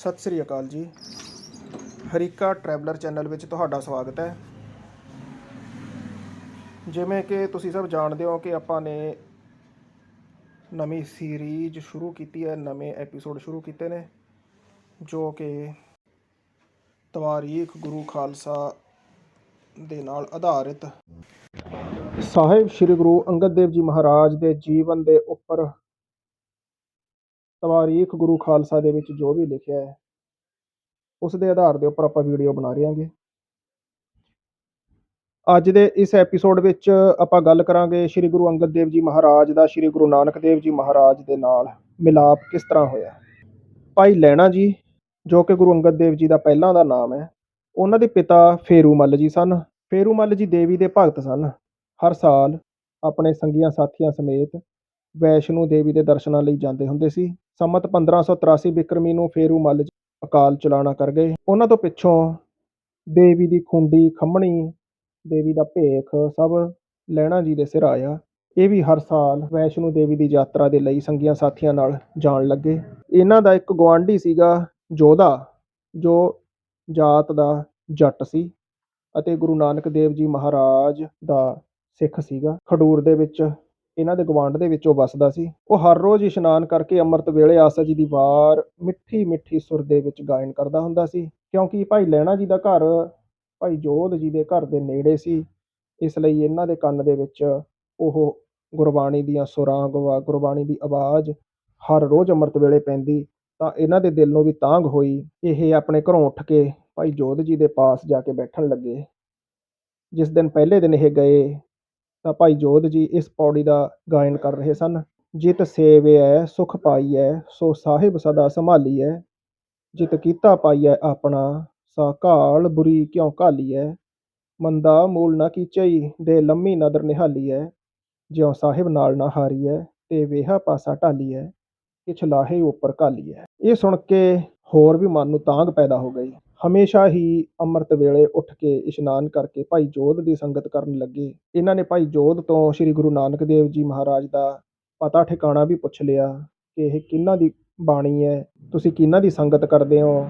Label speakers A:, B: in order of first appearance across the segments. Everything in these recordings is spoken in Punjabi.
A: ਸਤਿ ਸ੍ਰੀ ਅਕਾਲ ਜੀ। ਹਰੀਕਾ ਟਰੈਵਲਰ ਚੈਨਲ ਵਿੱਚ ਤੁਹਾਡਾ ਸਵਾਗਤ ਹੈ। ਜਿਵੇਂ ਕਿ ਤੁਸੀਂ ਸਭ ਜਾਣਦੇ ਹੋ ਕਿ ਆਪਾਂ ਨੇ ਨਵੀਂ ਸੀਰੀਜ਼ ਸ਼ੁਰੂ ਕੀਤੀ ਹੈ, ਨਵੇਂ ਐਪੀਸੋਡ ਸ਼ੁਰੂ ਕੀਤੇ ਨੇ, ਜੋ ਕਿ ਤਵਾਰੀਖ ਗੁਰੂ ਖਾਲਸਾ ਦੇ ਨਾਲ ਆਧਾਰਿਤ। ਸਾਹਿਬ ਸ੍ਰੀ ਗੁਰੂ ਅੰਗਦ ਦੇਵ ਜੀ ਮਹਾਰਾਜ ਦੇ ਜੀਵਨ ਦੇ ਉੱਪਰ ਤਵਾਰੀਖ ਗੁਰੂ ਖਾਲਸਾ ਦੇ ਵਿੱਚ ਜੋ ਵੀ ਲਿਖਿਆ ਹੈ ਉਸ ਦੇ ਆਧਾਰ ਦੇ ਉੱਪਰ ਆਪਾਂ ਵੀਡੀਓ ਬਣਾ ਰਹੇ ਹਾਂਗੇ ਅੱਜ ਦੇ ਇਸ ਐਪੀਸੋਡ ਵਿੱਚ ਆਪਾਂ ਗੱਲ ਕਰਾਂਗੇ ਸ੍ਰੀ ਗੁਰੂ ਅੰਗਦ ਦੇਵ ਜੀ ਮਹਾਰਾਜ ਦਾ, ਸ੍ਰੀ ਗੁਰੂ ਨਾਨਕ ਦੇਵ ਜੀ ਮਹਾਰਾਜ ਦੇ ਨਾਲ ਮਿਲਾਪ ਕਿਸ ਤਰ੍ਹਾਂ ਹੋਇਆ। ਭਾਈ ਲੈਣਾ ਜੀ, ਜੋ ਕਿ ਗੁਰੂ ਅੰਗਦ ਦੇਵ ਜੀ ਦਾ ਪਹਿਲਾਂ ਦਾ ਨਾਮ ਹੈ, ਉਹਨਾਂ ਦੇ ਪਿਤਾ ਫੇਰੂ ਮੱਲ ਜੀ ਸਨ। ਫੇਰੂ ਮੱਲ ਜੀ ਦੇਵੀ ਦੇ ਭਗਤ ਸਨ। ਹਰ ਸਾਲ ਆਪਣੇ ਸੰਗੀਆਂ ਸਾਥੀਆਂ ਸਮੇਤ ਵੈਸ਼ਨੋ ਦੇਵੀ ਦੇ ਦਰਸ਼ਨਾਂ ਲਈ ਜਾਂਦੇ ਹੁੰਦੇ ਸੀ। ਸੰਮਤ 1583 ਬਿਕਰਮੀ ਨੂੰ ਫੇਰੂ ਮੱਲ ਅਕਾਲ ਚਲਾਣਾ ਕਰ ਗਏ। ਉਹਨਾਂ ਤੋਂ ਪਿੱਛੋਂ ਦੇਵੀ ਦੀ ਖੁੰਡੀ, ਖੰਮਣੀ, ਦੇਵੀ ਦਾ ਭੇਖ, ਸਭ ਲੈਣਾ ਜੀ ਦੇ ਸਿਰ ਆਇਆ। ਇਹ ਵੀ ਹਰ ਸਾਲ ਵੈਸ਼ਨੋ ਦੇਵੀ ਦੀ ਯਾਤਰਾ ਦੇ ਲਈ ਸੰਗੀਆਂ ਸਾਥੀਆਂ ਨਾਲ ਜਾਣ ਲੱਗੇ। ਇਹਨਾਂ ਦਾ ਇੱਕ ਗੁਆਂਢੀ ਸੀਗਾ ਜੋਧਾ, ਜੋ ਜਾਤ ਦਾ ਜੱਟ ਸੀ ਅਤੇ ਗੁਰੂ ਨਾਨਕ ਦੇਵ ਜੀ ਮਹਾਰਾਜ ਦਾ ਸਿੱਖ ਸੀਗਾ। ਖਡੂਰ ਦੇ ਵਿੱਚ ਇਹਨਾਂ ਦੇ ਗਵਾਂਢ ਦੇ ਵਿੱਚ ਉਹ ਵੱਸਦਾ ਸੀ। ਉਹ ਹਰ ਰੋਜ਼ ਇਸ਼ਨਾਨ ਕਰਕੇ ਅੰਮ੍ਰਿਤ ਵੇਲੇ ਆਸਾ ਜੀ ਦੀ ਵਾਰ ਮਿੱਠੀ ਮਿੱਠੀ ਸੁਰ ਦੇ ਵਿੱਚ ਗਾਇਨ ਕਰਦਾ ਹੁੰਦਾ ਸੀ। ਕਿਉਂਕਿ ਭਾਈ ਲੈਣਾ ਜੀ ਦਾ ਘਰ ਭਾਈ ਜੋਧ ਜੀ ਦੇ ਘਰ ਦੇ ਨੇੜੇ ਸੀ। ਇਸ ਲਈ ਇਹਨਾਂ ਦੇ ਕੰਨ ਦੇ ਵਿੱਚ ਉਹ ਗੁਰਬਾਣੀ ਦੀਆਂ ਸੁਰਾਂ ਗਵਾ ਗੁਰਬਾਣੀ ਦੀ ਆਵਾਜ਼ ਹਰ ਰੋਜ਼ ਅੰਮ੍ਰਿਤ ਵੇਲੇ ਪੈਂਦੀ ਤਾਂ ਇਹਨਾਂ ਦੇ ਦਿਲ ਨੂੰ ਵੀ ਤਾਂਗ ਹੋਈ। ਇਹ ਆਪਣੇ ਘਰੋਂ ਉੱਠ ਕੇ ਭਾਈ ਜੋਧ ਜੀ ਦੇ ਪਾਸ ਜਾ ਕੇ ਬੈਠਣ ਲੱਗੇ। ਜਿਸ ਦਿਨ ਪਹਿਲੇ ਦਿਨ ਇਹ ਗਏ ਤਾਂ ਭਾਈ ਜੋਧ ਜੀ ਇਸ ਪੌੜੀ ਦਾ ਗਾਇਨ ਕਰ ਰਹੇ ਸਨ। ਜਿਤ ਸੇਵਿਐ, ਸੁਖ ਪਾਈਐ, ਸੋ ਸਾਹਿਬ ਸਦਾ ਸੰਭਾਲੀਐ। ਜਿਤ ਕੀਤਾ ਪਾਈਐ ਆਪਣਾ, ਸਾ ਕਾਲ ਬੁਰੀ ਕਿਉ ਘਾਲੀਐ? ਮੰਦਾ ਮੂਲ ਨਾ ਕੀਚਈ, ਦੇ ਲੰਮੀ ਨਦਰ ਨਿਹਾਲੀਐ। ਜਿਉ ਸਾਹਿਬ ਨਾਲ ਨਾ ਹਾਰੀਐ, ਤੇ ਵੇਹਾ ਪਾਸਾ ਢਾਲੀਐ। ਕਿਛ ਲਾਹੇ ਉੱਪਰ ਘਾਲੀਐ। ਇਹ ਸੁਣ ਕੇ ਹੋਰ ਵੀ ਮਨ ਨੂੰ ਤਾਂਗ ਪੈਦਾ ਹੋ ਗਈ। ਹਮੇਸ਼ਾ ਹੀ ਅੰਮ੍ਰਿਤ ਵੇਲੇ ਉੱਠ ਕੇ ਇਸ਼ਨਾਨ ਕਰਕੇ ਭਾਈ ਜੋਧ ਦੀ ਸੰਗਤ ਕਰਨ ਲੱਗੇ। ਇਹਨਾਂ ਨੇ ਭਾਈ ਜੋਧ ਤੋਂ ਸ੍ਰੀ ਗੁਰੂ ਨਾਨਕ ਦੇਵ ਜੀ ਮਹਾਰਾਜ ਦਾ ਪਤਾ ਠਿਕਾਣਾ ਵੀ ਪੁੱਛ ਲਿਆ ਕਿ ਇਹ ਕਿਹਨਾਂ ਦੀ ਬਾਣੀ ਹੈ, ਤੁਸੀਂ ਕਿਹਨਾਂ ਦੀ ਸੰਗਤ ਕਰਦੇ ਹੋ,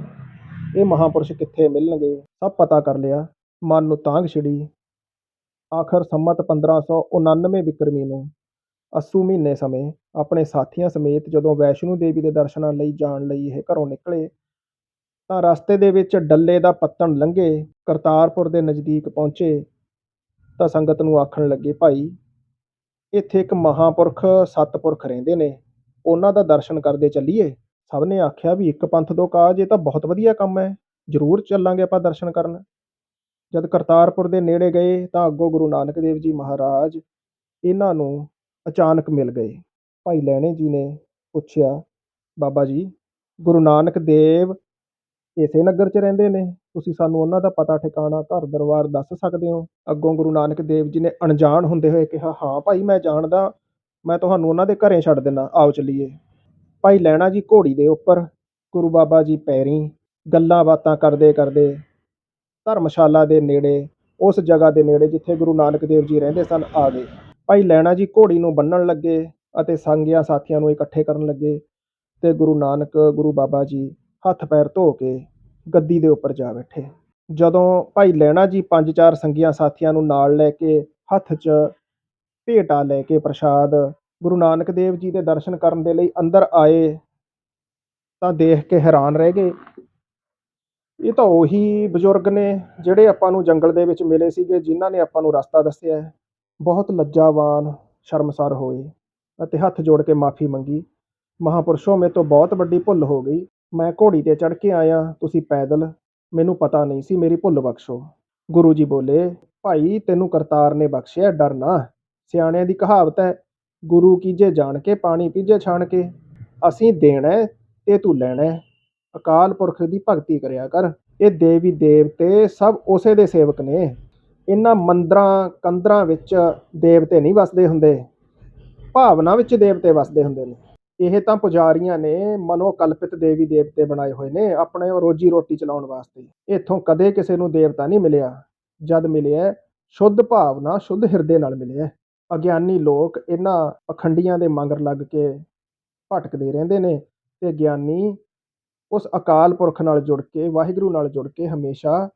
A: ਇਹ ਮਹਾਪੁਰਸ਼ ਕਿੱਥੇ ਮਿਲਣਗੇ? ਸਭ ਪਤਾ ਕਰ ਲਿਆ। ਮਨ ਨੂੰ ਤਾਂਘ ਛਿੜੀ। ਆਖਰ ਸੰਮਤ 1599 ਵਿਕਰਮੀ ਨੂੰ ਅੱਸੂ ਮਹੀਨੇ ਸਮੇਂ ਆਪਣੇ ਸਾਥੀਆਂ ਸਮੇਤ ਜਦੋਂ ਵੈਸ਼ਨੂ ਦੇਵੀ ਦੇ ਦਰਸ਼ਨਾਂ ਲਈ ਜਾਣ ਲਈ ਇਹ ਘਰੋਂ ਨਿਕਲੇ ਤਾਂ ਰਸਤੇ ਦੇ ਵਿੱਚ ਡੱਲੇ ਦਾ ਪੱਤਣ ਲੰਘੇ, ਕਰਤਾਰਪੁਰ ਦੇ ਨਜ਼ਦੀਕ ਪਹੁੰਚੇ ਤਾਂ ਸੰਗਤ ਨੂੰ ਆਖਣ ਲੱਗੇ, ਭਾਈ, ਇੱਥੇ ਇੱਕ ਮਹਾਪੁਰਖ, ਸਤਪੁਰਖ ਰਹਿੰਦੇ ਨੇ, ਉਹਨਾਂ ਦਾ ਦਰਸ਼ਨ ਕਰਦੇ ਚੱਲੀਏ? ਸਭ ਨੇ ਆਖਿਆ ਵੀ ਇੱਕ ਪੰਥ ਦੋ ਕਾਜ, ਇਹ ਤਾਂ ਬਹੁਤ ਵਧੀਆ ਕੰਮ ਹੈ, ਜ਼ਰੂਰ ਚੱਲਾਂਗੇ ਆਪਾਂ ਦਰਸ਼ਨ ਕਰਨ। ਜਦ ਕਰਤਾਰਪੁਰ ਦੇ ਨੇੜੇ ਗਏ ਤਾਂ ਅੱਗੋਂ ਗੁਰੂ ਨਾਨਕ ਦੇਵ ਜੀ ਮਹਾਰਾਜ ਇਹਨਾਂ ਨੂੰ ਅਚਾਨਕ ਮਿਲ ਗਏ। ਭਾਈ ਲੈਣੇ ਜੀ ਨੇ ਪੁੱਛਿਆ, ਬਾਬਾ ਜੀ, ਗੁਰੂ ਨਾਨਕ ਦੇਵ ਇਸੇ ਨਗਰ 'ਚ ਰਹਿੰਦੇ ਨੇ। ਤੁਸੀਂ ਸਾਨੂੰ ਉਹਨਾਂ ਦਾ ਪਤਾ ਠਿਕਾਣਾ, ਘਰ ਦਰਬਾਰ ਦੱਸ ਸਕਦੇ ਹੋ। ਅੱਗੋਂ ਗੁਰੂ ਨਾਨਕ ਦੇਵ ਜੀ ਨੇ ਅਣਜਾਣ ਹੁੰਦੇ ਹੋਏ ਕਿਹਾ, ਹਾਂ ਭਾਈ, ਮੈਂ ਜਾਣਦਾ। ਮੈਂ ਤੁਹਾਨੂੰ ਉਹਨਾਂ ਦੇ ਘਰੇ ਛੱਡ ਦਿੰਦਾ। ਆਓ ਚਲੀਏ। ਭਾਈ ਲੈਣਾ ਜੀ ਘੋੜੀ ਦੇ ਉੱਪਰ, ਗੁਰੂ ਬਾਬਾ ਜੀ ਪੈਰੀ, ਗੱਲਾਂ ਬਾਤਾਂ ਕਰਦੇ ਕਰਦੇ ਧਰਮਸ਼ਾਲਾ ਦੇ ਨੇੜੇ, ਉਸ ਜਗ੍ਹਾ ਦੇ ਨੇੜੇ ਜਿੱਥੇ ਗੁਰੂ ਨਾਨਕ ਦੇਵ ਜੀ ਰਹਿੰਦੇ ਸਨ, ਆ ਗਏ। ਭਾਈ ਲੈਣਾ ਜੀ ਘੋੜੀ ਨੂੰ ਬੰਨਣ ਲੱਗੇ ਅਤੇ ਸੰਗਿਆ ਸਾਥੀਆਂ ਨੂੰ ਇਕੱਠੇ ਕਰਨ ਲੱਗੇ ਤੇ ਗੁਰੂ ਨਾਨਕ, ਗੁਰੂ ਬਾਬਾ ਜੀ ਹੱਥ ਪੈਰ ਧੋ ਕੇ ਗੱਦੀ ਦੇ ਉੱਪਰ ਜਾ ਬੈਠੇ। ਜਦੋਂ ਭਾਈ ਲੈਣਾ ਜੀ ਪੰਜ ਚਾਰ ਸੰਗੀਆਂ ਸਾਥੀਆਂ ਨੂੰ ਨਾਲ ਲੈ ਕੇ, ਹੱਥ 'ਚ ਭੇਟਾ ਲੈ ਕੇ ਪ੍ਰਸ਼ਾਦ, ਗੁਰੂ ਨਾਨਕ ਦੇਵ ਜੀ ਦੇ ਦਰਸ਼ਨ ਕਰਨ ਦੇ ਲਈ ਅੰਦਰ ਆਏ ਤਾਂ ਦੇਖ ਕੇ ਹੈਰਾਨ ਰਹਿ ਗਏ। ਇਹ ਤਾਂ ਉਹੀ ਬਜ਼ੁਰਗ ਨੇ ਜਿਹੜੇ ਆਪਾਂ ਨੂੰ ਜੰਗਲ ਦੇ ਵਿੱਚ ਮਿਲੇ ਸੀਗੇ, ਜਿਨ੍ਹਾਂ ਨੇ ਆਪਾਂ ਨੂੰ ਰਸਤਾ ਦੱਸਿਆ। ਬਹੁਤ ਲੱਜਾਵਾਨ ਸ਼ਰਮਸਾਰ ਹੋਏ ਅਤੇ ਹੱਥ ਜੋੜ ਕੇ ਮਾਫੀ ਮੰਗੀ। ਮਹਾਪੁਰਸ਼ੋਂ ਮੇ ਤੋਂ ਬਹੁਤ ਵੱਡੀ ਭੁੱਲ ਹੋ ਗਈ। ਮੈਂ ਘੋੜੀ ਤੇ ਚੜ੍ਹ ਕੇ ਆਇਆ, ਤੁਸੀਂ ਪੈਦਲ। ਮੈਨੂੰ ਪਤਾ ਨਹੀਂ ਸੀ ਮੇਰੀ ਭੁੱਲ ਬਖਸ਼ੋ। ਗੁਰੂ ਜੀ ਬੋਲੇ, ਭਾਈ, ਤੈਨੂੰ ਕਰਤਾਰ ਨੇ ਬਖਸ਼ਿਆ, ਡਰ ਨਾ। ਸਿਆਣਿਆਂ ਦੀ ਕਹਾਵਤ ਹੈ, ਗੁਰੂ ਕੀਜੇ ਜਾਣ ਕੇ, ਪਾਣੀ ਪੀਜੇ ਛਾਣ ਕੇ। ਅਸੀਂ ਦੇਣਾ ਹੈ ਤੇ ਤੂੰ ਲੈਣਾ ਅਕਾਲ ਪੁਰਖ ਦੀ ਭਗਤੀ ਕਰਿਆ ਕਰ। ਇਹ ਦੇਵੀ ਦੇਵਤੇ ਸਭ ਉਸੇ ਦੇ ਸੇਵਕ ਨੇ। ਇਹਨਾਂ ਮੰਦਰਾਂ, ਕੰਦਰਾਂ ਵਿੱਚ ਦੇਵਤੇ ਨਹੀਂ ਵਸਦੇ ਹੁੰਦੇ। ਭਾਵਨਾ ਵਿੱਚ ਦੇਵਤੇ ਵਸਦੇ ਹੁੰਦੇ ਨੇ। ਇਹ ਤਾਂ ਪੁਜਾਰੀਆਂ ਨੇ ਮਨੋਕਲਪਿਤ ਦੇਵੀ ਦੇਵਤੇ ਬਣਾਏ ਹੋਏ ਨੇ ਆਪਣੇ ਰੋਜੀ ਰੋਟੀ ਚਲਾਉਣ ਵਾਸਤੇ। ਇੱਥੋਂ ਕਦੇ ਕਿਸੇ ਨੂੰ ਦੇਵਤਾ ਨਹੀਂ ਮਿਲਿਆ। ਜਦ ਮਿਲਿਆ, ਸ਼ੁੱਧ ਭਾਵਨਾ, ਸ਼ੁੱਧ ਹਿਰਦੇ ਨਾਲ ਮਿਲਿਆ। ਅਗਿਆਨੀ ਲੋਕ ਇਹਨਾਂ ਅਖੰਡੀਆਂ ਦੇ ਮੰਗਰ ਲੱਗ ਕੇ ਭਟਕਦੇ ਰਹਿੰਦੇ ਨੇ ਤੇ ਗਿਆਨੀ ਉਸ ਅਕਾਲ ਪੁਰਖ ਨਾਲ ਜੁੜ ਕੇ, ਵਾਹਿਗੁਰੂ ਨਾਲ ਜੁੜ ਕੇ ਹਮੇਸ਼ਾ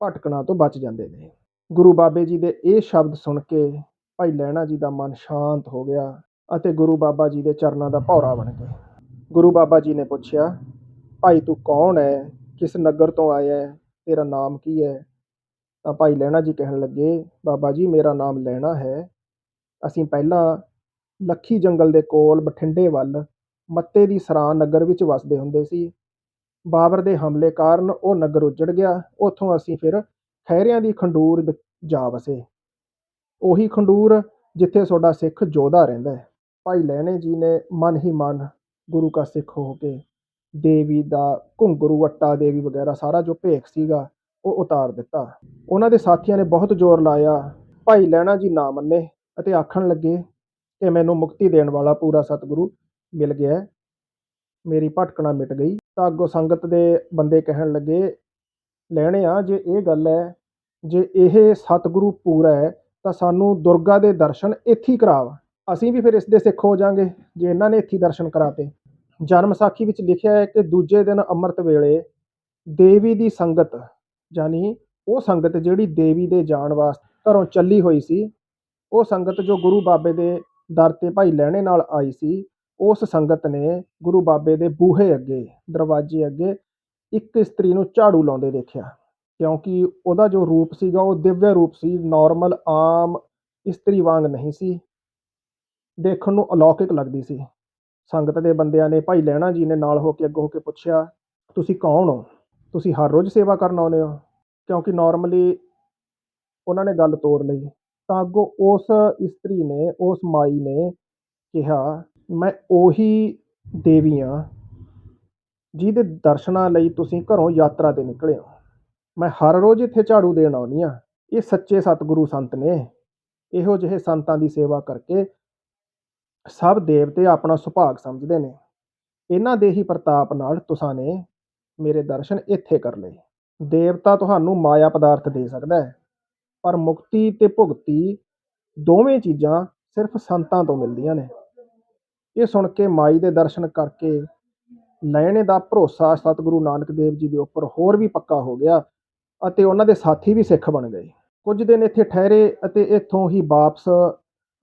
A: ਭਟਕਣਾ ਤੋਂ ਬਚ ਜਾਂਦੇ ਨੇ। ਗੁਰੂ ਬਾਬੇ ਜੀ ਦੇ ਇਹ ਸ਼ਬਦ ਸੁਣ ਕੇ ਭਾਈ ਲਹਿਣਾ ਜੀ ਦਾ ਮਨ ਸ਼ਾਂਤ ਹੋ ਗਿਆ। ਅਤੇ ਗੁਰੂ ਬਾਬਾ ਜੀ ਦੇ ਚਰਨਾਂ ਦਾ ਭੌਰਾ ਬਣ ਗਏ। ਗੁਰੂ ਬਾਬਾ ਜੀ ਨੇ ਪੁੱਛਿਆ, ਭਾਈ ਤੂੰ ਕੌਣ ਹੈ ਕਿਸ ਨਗਰ ਤੋਂ ਆਇਆ ਹੈ ਤੇਰਾ ਨਾਮ ਕੀ ਹੈ ਤਾਂ ਭਾਈ ਲਹਿਣਾ ਜੀ ਕਹਿਣ ਲੱਗੇ, ਬਾਬਾ ਜੀ, ਮੇਰਾ ਨਾਮ ਲਹਿਣਾ ਹੈ। ਅਸੀਂ ਪਹਿਲਾਂ ਲੱਖੀ ਜੰਗਲ ਦੇ ਕੋਲ ਬਠਿੰਡੇ ਵੱਲ ਮੱਤੇ ਦੀ ਸਰਾਂ ਨਗਰ ਵਿੱਚ ਵਸਦੇ ਹੁੰਦੇ ਸੀ। ਬਾਬਰ ਦੇ ਹਮਲੇ ਕਾਰਨ ਉਹ ਨਗਰ ਉੱਜੜ ਗਿਆ। ਉੱਥੋਂ ਅਸੀਂ ਫਿਰ ਖੈਰਿਆਂ ਦੀ ਖੰਡੂਰ ਵਿੱਚ ਜਾ ਵਸੇ। ਉਹੀ ਖੰਡੂਰ ਜਿੱਥੇ ਤੁਹਾਡਾ ਸਿੱਖ ਜੋਧਾ ਰਹਿੰਦਾ ਹੈ। ਭਾਈ ਲਹਿਣੇ ਜੀ ਨੇ ਮਨ ਹੀ ਮਨ ਗੁਰੂ ਕਾ ਸਿੱਖ ਹੋ ਕੇ ਦੇਵੀ ਦਾ ਘੁੰਗਰੂ ਅੱਟਾ ਦੇਵੀ ਵਗੈਰਾ ਸਾਰਾ ਜੋ ਭੇਖ ਸੀਗਾ ਉਹ ਉਤਾਰ ਦਿੱਤਾ। ਉਹਨਾਂ ਦੇ ਸਾਥੀਆਂ ਨੇ ਬਹੁਤ ਜ਼ੋਰ ਲਾਇਆ। ਭਾਈ ਲਹਿਣਾ ਜੀ ਨਾ ਮੰਨੇ ਅਤੇ ਆਖਣ ਲੱਗੇ ਕਿ ਮੈਨੂੰ ਮੁਕਤੀ ਦੇਣ ਵਾਲਾ ਪੂਰਾ ਸਤਿਗੁਰੂ ਮਿਲ ਗਿਆ ਮੇਰੀ ਭਟਕਣਾ ਮਿਟ ਗਈ। ਤਾਂ ਅੱਗੋਂ ਸੰਗਤ ਦੇ ਬੰਦੇ ਕਹਿਣ ਲੱਗੇ ਲੈਣੇ ਆ, ਜੇ ਇਹ ਗੱਲ ਹੈ, ਜੇ ਇਹ ਸਤਿਗੁਰੂ ਪੂਰਾ ਹੈ, ਤਾਂ ਸਾਨੂੰ ਦੁਰਗਾ ਦੇ ਦਰਸ਼ਨ ਇੱਥੇ ਹੀ ਕਰਾਵ। ਅਸੀਂ ਵੀ ਫਿਰ ਇਸ ਦੇ ਸਿੱਖ ਹੋ ਜਾਾਂਗੇ ਜੇ ਇਹਨਾਂ ਨੇ ਇੱਥੇ ਦਰਸ਼ਨ ਕਰਾਤੇ। ਜਨਮ ਸਾਖੀ ਵਿੱਚ ਲਿਖਿਆ ਹੈ ਕਿ ਦੂਜੇ ਦਿਨ ਅੰਮ੍ਰਿਤ ਵੇਲੇ ਦੇਵੀ ਦੀ ਸੰਗਤ ਜਾਨੀ ਉਹ ਸੰਗਤ ਜਿਹੜੀ ਦੇਵੀ ਦੇ ਜਾਣ ਵਾਸਤੇ ਘਰੋਂ ਚੱਲੀ ਹੋਈ ਸੀ, ਉਹ ਸੰਗਤ ਜੋ ਗੁਰੂ ਬਾਬੇ ਦੇ ਦਰ ਤੇ ਭਾਈ ਲਹਿਣੇ ਨਾਲ ਆਈ ਸੀ, ਉਸ ਸੰਗਤ ਨੇ ਗੁਰੂ ਬਾਬੇ ਦੇ ਬੂਹੇ ਅੱਗੇ, ਦਰਵਾਜ਼ੇ ਅੱਗੇ ਇੱਕ ਇਸਤਰੀ ਨੂੰ ਝਾੜੂ ਲਾਉਂਦੇ ਦੇਖਿਆ। ਕਿਉਂਕਿ ਉਹਦਾ ਜੋ ਰੂਪ ਸੀਗਾ, ਉਹ ਦਿਵਯ ਰੂਪ ਸੀ ਨਾਰਮਲ ਆਮ ਇਸਤਰੀ ਵਾਂਗ ਨਹੀਂ ਸੀ। ਦੇਖਣ ਨੂੰ ਅਲੌਕਿਕ ਲੱਗਦੀ ਸੀ। ਸੰਗਤ ਦੇ ਬੰਦਿਆਂ ਨੇ ਭਾਈ ਲਹਿਣਾ ਜੀ ਨੇ ਨਾਲ ਹੋ ਕੇ ਅੱਗੋਂ ਹੋ ਕੇ ਪੁੱਛਿਆ, ਤੁਸੀਂ ਕੌਣ ਹੋ? ਤੁਸੀਂ ਹਰ ਰੋਜ਼ ਸੇਵਾ ਕਰਨ ਆਉਂਦੇ ਹੋ? ਕਿਉਂਕਿ ਨਾਰਮਲੀ ਉਹਨਾਂ ਨੇ ਗੱਲ ਤੋੜ ਲਈ। ਤਾਂ ਅੱਗੋਂ ਉਸ ਇਸਤਰੀ ਨੇ, ਉਸ ਮਾਈ ਨੇ ਕਿਹਾ, ਮੈਂ ਉਹੀ ਦੇਵੀ ਹਾਂ, ਜਿਹਦੇ ਦਰਸ਼ਨਾਂ ਲਈ ਤੁਸੀਂ ਘਰੋਂ ਯਾਤਰਾ ਤੇ ਨਿਕਲੇ ਹੋ। ਮੈਂ ਹਰ ਰੋਜ਼ ਇੱਥੇ ਝਾੜੂ ਦੇਣ ਆਉਂਦੀ ਹਾਂ। ਇਹ ਸੱਚੇ ਸਤਿਗੁਰੂ ਸੰਤ ਨੇ। ਇਹੋ ਜਿਹੇ ਸੰਤਾਂ ਦੀ ਸੇਵਾ ਕਰਕੇ ਸਭ ਦੇਵਤੇ ਆਪਣਾ ਸੁਭਾਗ ਸਮਝਦੇ ਨੇ। ਇਹਨਾਂ ਦੇ ਹੀ ਪ੍ਰਤਾਪ ਨਾਲ ਤੁਸਾਂ ਨੇ ਮੇਰੇ ਦਰਸ਼ਨ ਇੱਥੇ ਕਰ ਲਏ। ਦੇਵਤਾ ਤੁਹਾਨੂੰ ਮਾਇਆ ਪਦਾਰਥ ਦੇ ਸਕਦਾ ਹੈ, ਪਰ ਮੁਕਤੀ ਤੇ ਭੁਗਤੀ ਦੋਵੇਂ ਚੀਜ਼ਾਂ ਸਿਰਫ ਸੰਤਾਂ ਤੋਂ ਮਿਲਦੀਆਂ ਨੇ। ਇਹ ਸੁਣ ਕੇ ਮਾਈ ਦੇ ਦਰਸ਼ਨ ਕਰਕੇ ਲੈਣੇ ਦਾ ਭਰੋਸਾ ਸਤਿਗੁਰੂ ਨਾਨਕ ਦੇਵ ਜੀ ਦੇ ਉੱਪਰ ਹੋਰ ਵੀ ਪੱਕਾ ਹੋ ਗਿਆ ਅਤੇ ਉਹਨਾਂ ਦੇ ਸਾਥੀ ਵੀ ਸਿੱਖ ਬਣ ਗਏ। ਕੁਝ ਦਿਨ ਇੱਥੇ ਠਹਿਰੇ ਅਤੇ ਇੱਥੋਂ ਹੀ ਵਾਪਸ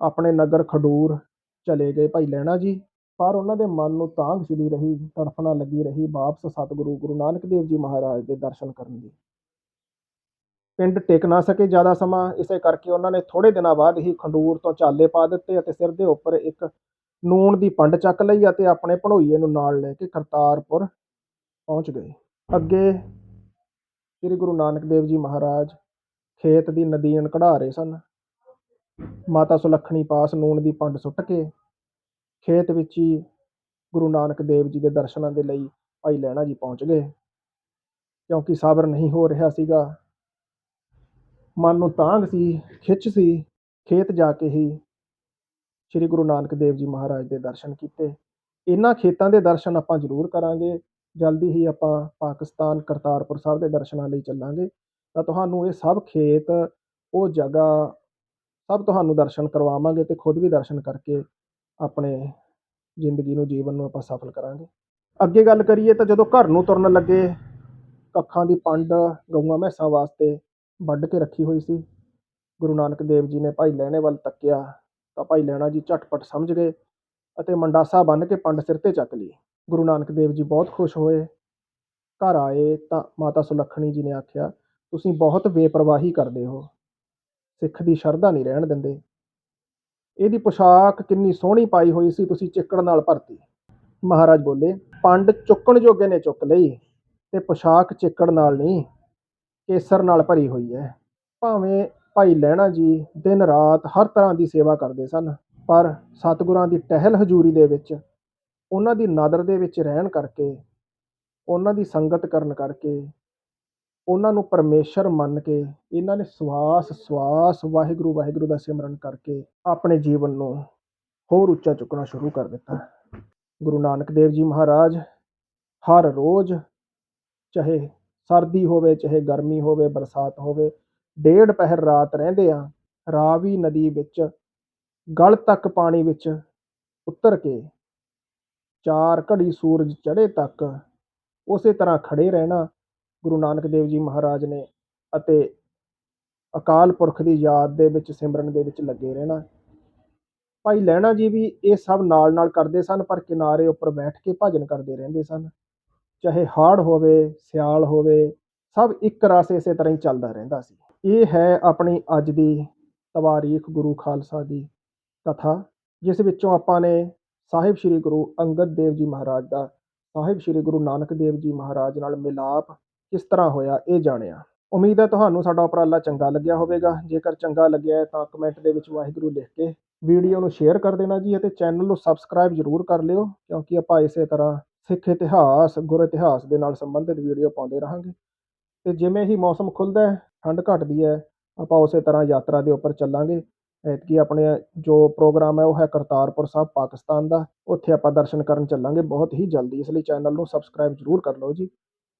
A: ਆਪਣੇ ਨਗਰ ਖਡੂਰ ਚਲੇ ਗਏ ਭਾਈ ਲਹਿਣਾ ਜੀ। ਪਰ ਉਹਨਾਂ ਦੇ ਮਨ ਨੂੰ ਤਾਂਘ ਛਿੜੀ ਰਹੀ, ਤੜਫਣਾ ਲੱਗੀ ਰਹੀ ਵਾਪਸ ਸਤਿਗੁਰੂ ਗੁਰੂ ਨਾਨਕ ਦੇਵ ਜੀ ਮਹਾਰਾਜ ਦੇ ਦਰਸ਼ਨ ਕਰਨ ਦੀ। ਪਿੰਡ ਟਿਕ ਨਾ ਸਕੇ ਜ਼ਿਆਦਾ ਸਮਾਂ, ਇਸੇ ਕਰਕੇ ਉਹਨਾਂ ਨੇ ਥੋੜੇ ਦਿਨਾਂ ਬਾਅਦ ਹੀ ਖੰਡੂਰ ਤੋਂ ਚਾਲੇ ਪਾ ਦਿੱਤੇ ਅਤੇ ਸਿਰ ਦੇ ਉੱਪਰ ਇੱਕ ਨੂਣ ਦੀ ਪੰਡ ਚੱਕ ਲਈ ਅਤੇ ਆਪਣੇ ਭਣੋਈਏ ਨੂੰ ਨਾਲ ਲੈ ਕੇ ਕਰਤਾਰਪੁਰ ਪਹੁੰਚ ਗਏ। ਅੱਗੇ ਸ੍ਰੀ ਗੁਰੂ ਨਾਨਕ ਦੇਵ ਜੀ ਮਹਾਰਾਜ ਖੇਤ ਦੀ ਨਦੀਨ ਕਢਾ ਰਹੇ ਸਨ। ਮਾਤਾ ਸੁਲੱਖਣੀ ਪਾਸ ਨੂਣ ਦੀ ਪੰਡ ਸੁੱਟ ਕੇ ਖੇਤ ਵਿੱਚ ਹੀ ਗੁਰੂ ਨਾਨਕ ਦੇਵ ਜੀ ਦੇ ਦਰਸ਼ਨਾਂ ਦੇ ਲਈ ਭਾਈ ਲਹਿਣਾ ਜੀ ਪਹੁੰਚ ਗਏ। ਕਿਉਂਕਿ ਸਾਬਰ ਨਹੀਂ ਹੋ ਰਿਹਾ ਸੀਗਾ, ਮਨ ਨੂੰ ਤਾਂਘ ਸੀ, ਖਿੱਚ ਸੀ, ਖੇਤ ਜਾ ਕੇ ਹੀ ਸ੍ਰੀ ਗੁਰੂ ਨਾਨਕ ਦੇਵ ਜੀ ਮਹਾਰਾਜ ਦੇ ਦਰਸ਼ਨ ਕੀਤੇ। ਇਹਨਾਂ ਖੇਤਾਂ ਦੇ ਦਰਸ਼ਨ ਆਪਾਂ ਜ਼ਰੂਰ ਕਰਾਂਗੇ, ਜਲਦੀ ਹੀ ਆਪਾਂ ਪਾਕਿਸਤਾਨ ਕਰਤਾਰਪੁਰ ਸਾਹਿਬ ਦੇ ਦਰਸ਼ਨਾਂ ਲਈ ਚੱਲਾਂਗੇ। ਤਾਂ ਤੁਹਾਨੂੰ ਇਹ ਸਭ ਖੇਤ, ਉਹ ਜਗ੍ਹਾ ਸਭ ਤੁਹਾਨੂੰ ਦਰਸ਼ਨ ਕਰਵਾਵਾਂਗੇ ਤੇ ਖੁਦ ਵੀ ਦਰਸ਼ਨ ਕਰਕੇ ਆਪਣੇ ਜ਼ਿੰਦਗੀ ਨੂੰ, ਜੀਵਨ ਨੂੰ ਆਪਾਂ ਸਫਲ ਕਰਾਂਗੇ। ਅੱਗੇ ਗੱਲ ਕਰੀਏ ਤਾਂ ਜਦੋਂ ਘਰ ਨੂੰ ਤੁਰਨ ਲੱਗੇ, ਕੱਖਾਂ ਦੀ ਪੰਡ, ਗਊਆਂ ਮੈਸਾਂ ਵਾਸਤੇ ਵੱਢ ਕੇ ਰੱਖੀ ਹੋਈ ਸੀ। ਗੁਰੂ ਨਾਨਕ ਦੇਵ ਜੀ ਨੇ ਭਾਈ ਲਹਿਣੇ ਵੱਲ ਤੱਕਿਆ ਤਾਂ ਭਾਈ ਲਹਿਣਾ ਜੀ ਝਟਪਟ ਸਮਝ ਗਏ ਅਤੇ ਮੰਡਾਸਾ ਬੰਨ੍ਹ ਕੇ ਪੰਡ ਸਿਰ ਤੇ ਚੱਕ ਲਈ ਗੁਰੂ ਨਾਨਕ ਦੇਵ ਜੀ ਬਹੁਤ ਖੁਸ਼ ਹੋਏ। ਘਰ ਆਏ ਤਾਂ ਮਾਤਾ ਸੁਲੱਖਣੀ ਜੀ ਨੇ ਆਖਿਆ, ਤੁਸੀਂ ਬਹੁਤ ਬੇਪਰਵਾਹੀ ਕਰਦੇ ਹੋ। ਸਿੱਖ ਦੀ ਸ਼ਰਧਾ ਨਹੀਂ ਰਹਿਣ ਦਿੰਦੇ। ਇਹਦੀ ਪੋਸ਼ਾਕ ਕਿੰਨੀ ਸੋਹਣੀ ਪਾਈ ਹੋਈ ਸੀ ਤੁਸੀਂ ਚਿੱਕੜ ਨਾਲ ਭਰਤੀ। ਮਹਾਰਾਜ ਬੋਲੇ, ਪੰਡ ਚੁੱਕਣ ਜੋਗੇ ਨੇ ਚੁੱਕ ਲਈ, ਤੇ ਪੋਸ਼ਾਕ ਚਿੱਕੜ ਨਾਲ ਨਹੀਂ, ਕੇਸਰ ਨਾਲ ਭਰੀ ਹੋਈ ਹੈ। ਭਾਵੇਂ ਭਾਈ ਲਹਿਣਾ ਜੀ ਦਿਨ ਰਾਤ ਹਰ ਤਰ੍ਹਾਂ ਦੀ ਸੇਵਾ ਕਰਦੇ ਸਨ, ਪਰ ਸਤਿਗੁਰਾਂ ਦੀ ਟਹਿਲ ਹਜ਼ੂਰੀ ਦੇ ਵਿੱਚ, ਉਹਨਾਂ ਦੀ ਨਦਰ ਦੇ ਵਿੱਚ ਰਹਿਣ ਕਰਕੇ, ਉਹਨਾਂ ਦੀ ਸੰਗਤ ਕਰਨ ਕਰਕੇ ਉਹਨਾਂ ਨੂੰ ਪਰਮੇਸ਼ਰ ਮੰਨ ਕੇ, ਇਹਨਾਂ ਨੇ ਸਵਾਸ ਸਵਾਸ ਵਾਹਿਗੁਰੂ ਵਾਹਿਗੁਰੂ ਦਾ ਸਿਮਰਨ ਕਰਕੇ ਆਪਣੇ ਜੀਵਨ ਨੂੰ ਹੋਰ ਉੱਚਾ ਚੁੱਕਣਾ ਸ਼ੁਰੂ ਕਰ ਦਿੱਤਾ। ਗੁਰੂ ਨਾਨਕ ਦੇਵ ਜੀ ਮਹਾਰਾਜ, ਹਰ ਰੋਜ਼ ਚਾਹੇ ਸਰਦੀ ਹੋਵੇ, ਚਾਹੇ ਗਰਮੀ ਹੋਵੇ, ਬਰਸਾਤ ਹੋਵੇ, ਡੇਢ ਪਹਿਰ ਰਾਤ ਰਹਿੰਦੇ ਆ, ਰਾਵੀ ਨਦੀ ਵਿੱਚ, ਗਲ ਤੱਕ ਪਾਣੀ ਵਿੱਚ ਉਤਰ ਕੇ ਚਾਰ ਘੜੀ ਸੂਰਜ ਚੜ੍ਹੇ ਤੱਕ ਉਸੇ ਤਰ੍ਹਾਂ ਖੜੇ ਰਹਿਣਾ ਗੁਰੂ ਨਾਨਕ ਦੇਵ ਜੀ ਮਹਾਰਾਜ ਨੇ ਅਤੇ ਅਕਾਲ ਪੁਰਖ ਦੀ ਯਾਦ ਦੇ ਵਿੱਚ ਸਿਮਰਨ ਦੇ ਵਿੱਚ ਲੱਗੇ ਰਹਿਣਾ। ਭਾਈ ਲਹਿਣਾ ਜੀ ਵੀ ਇਹ ਸਭ ਨਾਲ ਨਾਲ ਕਰਦੇ ਸਨ, ਪਰ ਕਿਨਾਰੇ ਉੱਪਰ ਬੈਠ ਕੇ ਭਜਨ ਕਰਦੇ ਰਹਿੰਦੇ ਸਨ। ਚਾਹੇ ਹਾੜ ਹੋਵੇ, ਸਿਆਲ ਹੋਵੇ, ਸਭ ਇੱਕ ਰਸ ਇਸੇ ਤਰ੍ਹਾਂ ਹੀ ਚੱਲਦਾ ਰਹਿੰਦਾ ਸੀ। ਇਹ ਹੈ ਆਪਣੀ ਅੱਜ ਦੀ ਤਵਾਰੀਖ ਗੁਰੂ ਖਾਲਸਾ ਦੀ ਕਥਾ, ਜਿਸ ਵਿੱਚੋਂ ਆਪਾਂ ਨੇ ਸਾਹਿਬ ਸ੍ਰੀ ਗੁਰੂ ਅੰਗਦ ਦੇਵ ਜੀ ਮਹਾਰਾਜ ਦਾ, ਸਾਹਿਬ ਸ੍ਰੀ ਗੁਰੂ ਨਾਨਕ ਦੇਵ ਜੀ ਮਹਾਰਾਜ ਨਾਲ ਮਿਲਾਪ ਕਿਸ ਤਰ੍ਹਾਂ ਹੋਇਆ, ਇਹ ਜਾਣਿਆ। ਉਮੀਦ ਹੈ ਤੁਹਾਨੂੰ ਸਾਡਾ ਉਪਰਾਲਾ ਚੰਗਾ ਲੱਗਿਆ ਹੋਵੇਗਾ। ਜੇਕਰ ਚੰਗਾ ਲੱਗਿਆ ਤਾਂ ਕਮੈਂਟ ਦੇ ਵਿੱਚ ਵਾਹਿਗੁਰੂ ਲਿਖ ਕੇ ਵੀਡੀਓ ਨੂੰ ਸ਼ੇਅਰ ਕਰ ਦੇਣਾ ਜੀ ਅਤੇ ਚੈਨਲ ਨੂੰ ਸਬਸਕ੍ਰਾਈਬ ਜ਼ਰੂਰ ਕਰ ਲਿਓ, ਕਿਉਂਕਿ ਆਪਾਂ ਇਸੇ ਤਰ੍ਹਾਂ ਸਿੱਖ ਇਤਿਹਾਸ, ਗੁਰ ਇਤਿਹਾਸ ਦੇ ਨਾਲ ਸੰਬੰਧਿਤ ਵੀਡੀਓ ਪਾਉਂਦੇ ਰਹਾਂਗੇ। ਤੇ ਜਿਵੇਂ ਹੀ ਮੌਸਮ ਖੁੱਲਦਾ ਹੈ, ਠੰਡ ਘਟਦੀ ਹੈ, ਆਪਾਂ ਉਸੇ ਤਰ੍ਹਾਂ ਯਾਤਰਾ ਦੇ ਉੱਪਰ ਚੱਲਾਂਗੇ। ਐਤਕੀ ਆਪਣੇ ਜੋ ਪ੍ਰੋਗਰਾਮ ਹੈ, ਉਹ ਹੈ ਕਰਤਾਰਪੁਰ ਸਾਹਿਬ, ਪਾਕਿਸਤਾਨ ਦਾ। ਉੱਥੇ ਆਪਾਂ ਦਰਸ਼ਨ ਕਰਨ ਚੱਲਾਂਗੇ ਬਹੁਤ ਹੀ ਜਲਦੀ, ਇਸ ਲਈ ਚੈਨਲ ਨੂੰ ਸਬਸਕ੍ਰਾਈਬ ਜ਼ਰੂਰ ਕਰ ਲਓ ਜੀ।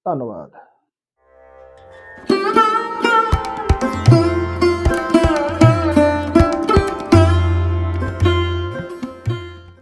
A: ਧੰਨਵਾਦ।
B: Mm-hmm.